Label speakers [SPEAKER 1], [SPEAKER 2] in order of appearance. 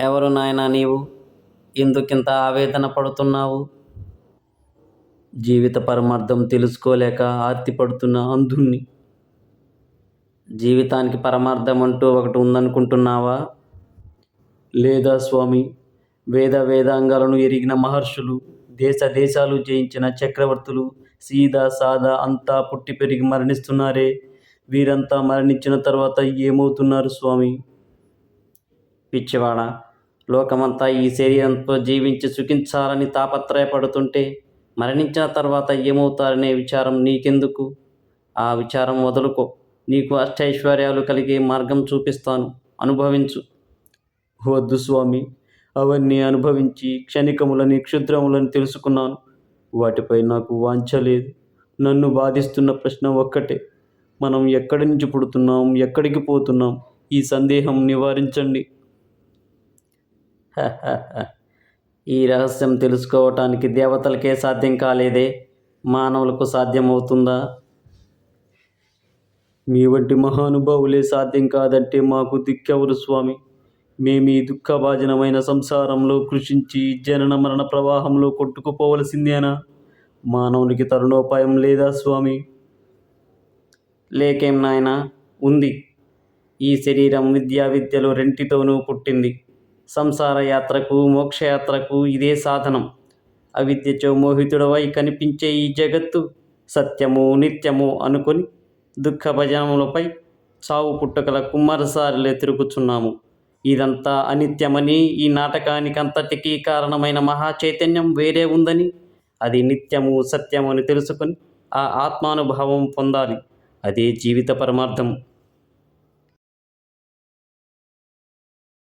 [SPEAKER 1] ఎవరు నాయనా నీవు? ఎందుకింత ఆవేదన పడుతున్నావు? జీవిత పరమార్థం తెలుసుకోలేక ఆర్తి పడుతున్న అంధుణ్ణి. జీవితానికి పరమార్థం అంటూ ఒకటి ఉందనుకుంటున్నావా? లేదా స్వామి వేద వేదాంగాలను ఎరిగిన మహర్షులు దేశ దేశాలు జయించిన చక్రవర్తులు సీదా సాదా అంతా పుట్టి పెరిగి మరణిస్తున్నారే? వీరంతా మరణించిన తర్వాత ఏమవుతున్నారు స్వామి? పిచ్చివాడ లోకమంతా ఈ శరీరంతో జీవించి సుఖించాలని తాపత్రయపడుతుంటే మరణించిన తర్వాత ఏమవుతారనే విచారం నీకెందుకు? ఆ విచారం వదులుకో. నీకు అష్టైశ్వర్యాలు కలిగే మార్గం చూపిస్తాను. అనుభవించు. వద్దు స్వామి. అవన్నీ అనుభవించి క్షణికములని క్షుద్రములని తెలుసుకున్నాను. వాటిపై నాకు వాంఛ లేదు. నన్ను బాధిస్తున్న ప్రశ్న ఒక్కటే. మనం ఎక్కడి నుంచి పుడుతున్నాం? ఎక్కడికి పోతున్నాం? ఈ సందేహం నివారించండి. ఈ రహస్యం తెలుసుకోవటానికి దేవతలకే సాధ్యం కాలేదే? మానవులకు సాధ్యమవుతుందా? మీ వంటి మహానుభావులే సాధ్యం కాదంటే మాకు దిక్కెవరు స్వామి? మేము ఈ దుఃఖభాజనమైన సంసారంలో కృషించి జనన మరణ ప్రవాహంలో కొట్టుకుపోవలసిందేనా? మానవునికి తరుణోపాయం లేదా స్వామి? లేకేం నాయనా ఉంది. ఈ శరీరం విద్యా విద్యలు రెంటితోనూ పుట్టింది. సంసార యాత్రకు మోక్షయాత్రకు ఇదే సాధనం. అవిద్యచో మోహితుడవై కనిపించే ఈ జగత్తు సత్యము నిత్యము అనుకొని దుఃఖ భజనములపై చావు పుట్టుకల కుమ్మరసారిలే తిరుగుచున్నాము. ఇదంతా అనిత్యమని ఈ నాటకానికంతటికీ కారణమైన మహా చైతన్యం వేరే ఉందని అది నిత్యము సత్యము అని తెలుసుకొని ఆ ఆత్మానుభావం పొందాలి. అదే జీవిత పరమార్థం.